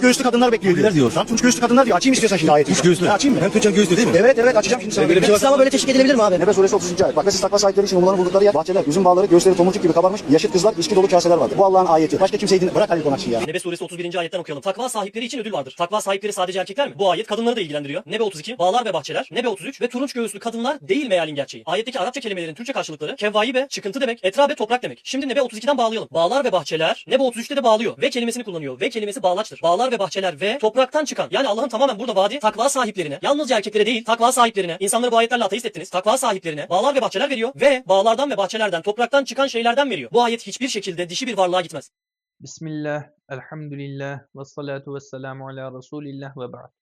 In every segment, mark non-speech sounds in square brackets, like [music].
göğüslü kadınlar bekliyor diyor. diyor. Tam tunç göğüslü kadınlar diyor. Açayım istiyorsan şimdi ayeti. Üç göğüslü. Ha, açayım mı? Hem Türkçen göğüslü değil mi? Evet evet açacağım şimdi sana. Böyle bir şey var. İslam'a böyle teşvik edilebilir mi abi? Nebe suresi 30. ayet. Bak siz takva sahipleri için ummanı buldukları yer, bahçeler, üzüm bağları, göğüsleri tomurcuk gibi kabarmış, yaşıt kızlar, içki dolu kaseler vardır. Bu Allah'ın ayeti. Başka kimseyi dinle. Bırak Halil Konakçı'yı ya. Nebe suresi 31. ayetten okuyalım. Takva sahipleri için ödül vardır. Takva sahipleri sadece erkekler mi? Bu ayet kadınları da ilgilendiriyor. Nebe 32, bağlar ve bahçeler. Nebe 33 ve turunç göğüslü kadınlar değil mealin gerçeği. Ayetteki Arapça kelimelerin Türkçe karşılıkları kevvaibe, çıkıntı demek, etrabe, toprak demek. Şimdi Nebe 32'den bağlayalım. Bağlar ve bahçeler Nebe 33'te de bağlıyor. Ve kelimesini kullanıyor. Ve kelimesi bağlaçtır. Bağlar ve bahçeler ve topraktan çıkan. Yani Allah'ın tamamen burada vaadi takva sahiplerine, yalnızca erkeklere değil, takva sahiplerine, insanları bu ayetlerle ateist ettiniz. Takva sahiplerine bağlar ve bahçeler veriyor ve bağlardan ve bahçelerden, topraktan çıkan şeylerden veriyor. Bu ayet hiçbir şekilde dişi bir varlığa gitmez. Bismillah, elhamdülillah, ve salatu ve selamu ala Resulillah ve ba'd.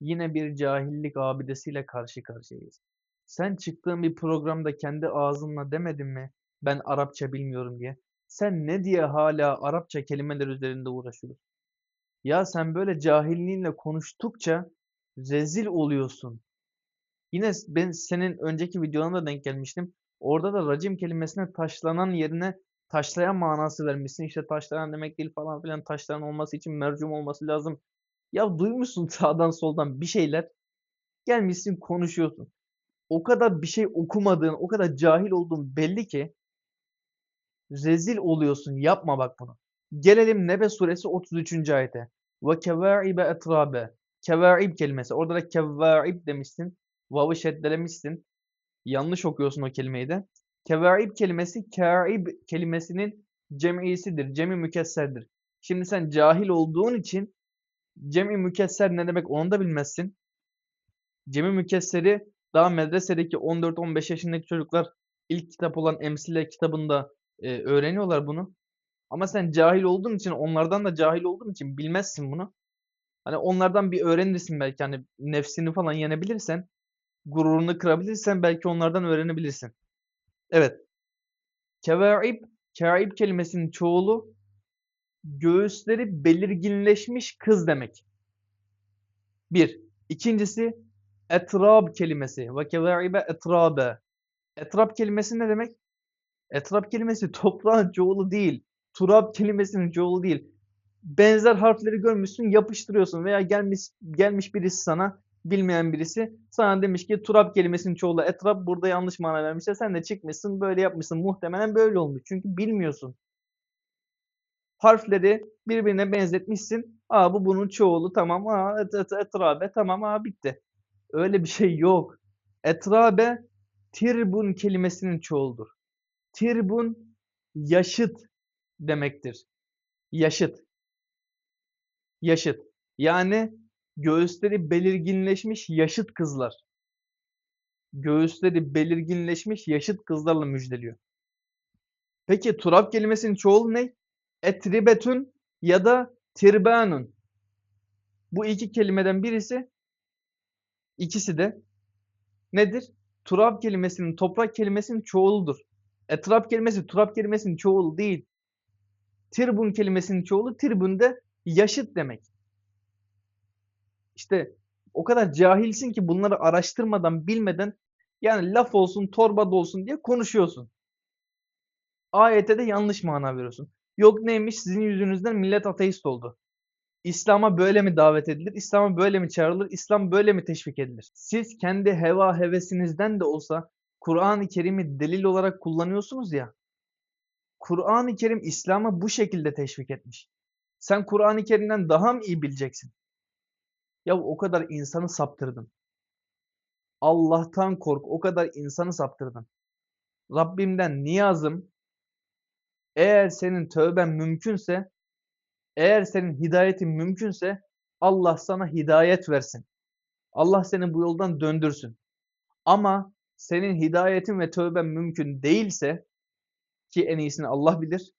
Yine bir cahillik abidesiyle karşı karşıyayız. Sen çıktığın bir programda kendi ağzınla demedin mi ben Arapça bilmiyorum diye. Sen ne diye hala Arapça kelimeler üzerinde uğraşıyorsun? Ya sen böyle cahilliğinle konuştukça rezil oluyorsun. Yine ben senin önceki videolarına denk gelmiştim. Orada da racim kelimesine taşlanan yerine taşlayan manası vermişsin. İşte taşlayan demek değil falan filan. Taşlayan olması için mercum olması lazım. Ya duymuşsun [laughs] sağdan soldan bir şeyler. Gelmişsin konuşuyorsun. O kadar bir şey okumadığın, o kadar cahil olduğun belli ki rezil oluyorsun. Yapma bak bunu. Gelelim Nebe suresi 33. ayete. Ve kevaibe etrabe. Kevaib kelimesi. Orada da kevaib demişsin. Vav'ı şeddelemişsin. Yanlış okuyorsun o kelimeyi de. Kevaib kelimesi kaib kelimesinin cem'isidir. Cem'i mükesserdir. Şimdi sen cahil olduğun için cem'i mükesser ne demek onu da bilmezsin. Cem'i mükesseri daha medresedeki 14-15 yaşındaki çocuklar ilk kitap olan Emsile kitabında e, öğreniyorlar bunu. Ama sen cahil olduğun için onlardan da cahil olduğun için bilmezsin bunu. Hani onlardan bir öğrenirsin belki hani nefsini falan yenebilirsen, gururunu kırabilirsen belki onlardan öğrenebilirsin. Evet. Kevaib, kaib kelimesinin çoğulu göğüsleri belirginleşmiş kız demek. Bir. İkincisi etrab kelimesi. Ve kevaibe etrabe. Etrab kelimesi ne demek? Etrab kelimesi [laughs] toprağın çoğulu değil. Turab kelimesinin çoğulu değil. Benzer harfleri görmüşsün, yapıştırıyorsun veya gelmiş gelmiş birisi sana bilmeyen birisi sana demiş ki turab kelimesinin çoğulu etrab burada yanlış mana vermişler. Sen de çıkmışsın böyle yapmışsın. Muhtemelen böyle olmuş. Çünkü bilmiyorsun. Harfleri birbirine benzetmişsin. Aa bu bunun çoğulu tamam. Aa et, et, etrabe tamam aa bitti. Öyle bir şey yok. Etrabe tirbun kelimesinin çoğuludur. Tirbun yaşıt demektir. Yaşıt. Yaşıt. Yani göğüsleri belirginleşmiş yaşıt kızlar. Göğüsleri belirginleşmiş yaşıt kızlarla müjdeliyor. Peki turab kelimesinin çoğulu ne? Etribetun ya da tirbanun. Bu iki kelimeden birisi ikisi de nedir? Turab kelimesinin toprak kelimesinin çoğuludur. Etrab kelimesi turab kelimesinin çoğulu değil. Tirbun kelimesinin çoğulu tirbun de yaşıt demek. İşte o kadar cahilsin ki bunları araştırmadan, bilmeden yani laf olsun, torba da olsun diye konuşuyorsun. Ayete de yanlış mana veriyorsun. Yok neymiş sizin yüzünüzden millet ateist oldu. İslam'a böyle mi davet edilir? İslam'a böyle mi çağrılır? İslam böyle mi teşvik edilir? Siz kendi heva hevesinizden de olsa Kur'an-ı Kerim'i delil olarak kullanıyorsunuz ya. Kur'an-ı Kerim İslam'ı bu şekilde teşvik etmiş. Sen Kur'an-ı Kerim'den daha mı iyi bileceksin? Ya o kadar insanı saptırdın. Allah'tan kork. O kadar insanı saptırdın. Rabbimden niyazım eğer senin tövben mümkünse eğer senin hidayetin mümkünse Allah sana hidayet versin. Allah seni bu yoldan döndürsün. Ama senin hidayetin ve tövben mümkün değilse ki en iyisini Allah bilir.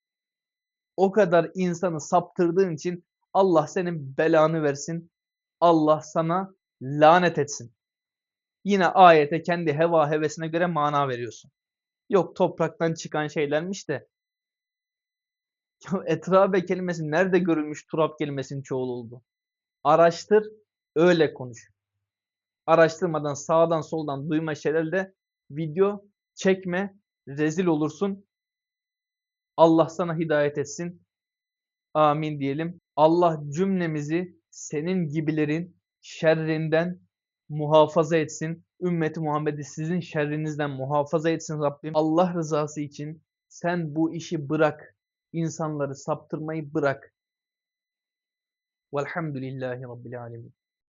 O kadar insanı saptırdığın için Allah senin belanı versin. Allah sana lanet etsin. Yine ayete kendi heva hevesine göre mana veriyorsun. Yok topraktan çıkan şeylermiş de. Ya etrabe kelimesi nerede görülmüş turab kelimesinin çoğulu oldu? Araştır, öyle konuş. Araştırmadan sağdan soldan duyma şeylerle video çekme, rezil olursun. Allah sana hidayet etsin. Amin diyelim. Allah cümlemizi senin gibilerin şerrinden muhafaza etsin. Ümmeti Muhammed'i sizin şerrinizden muhafaza etsin Rabbim. Allah rızası için sen bu işi bırak. İnsanları saptırmayı bırak. Velhamdülillahi Rabbil Alemin.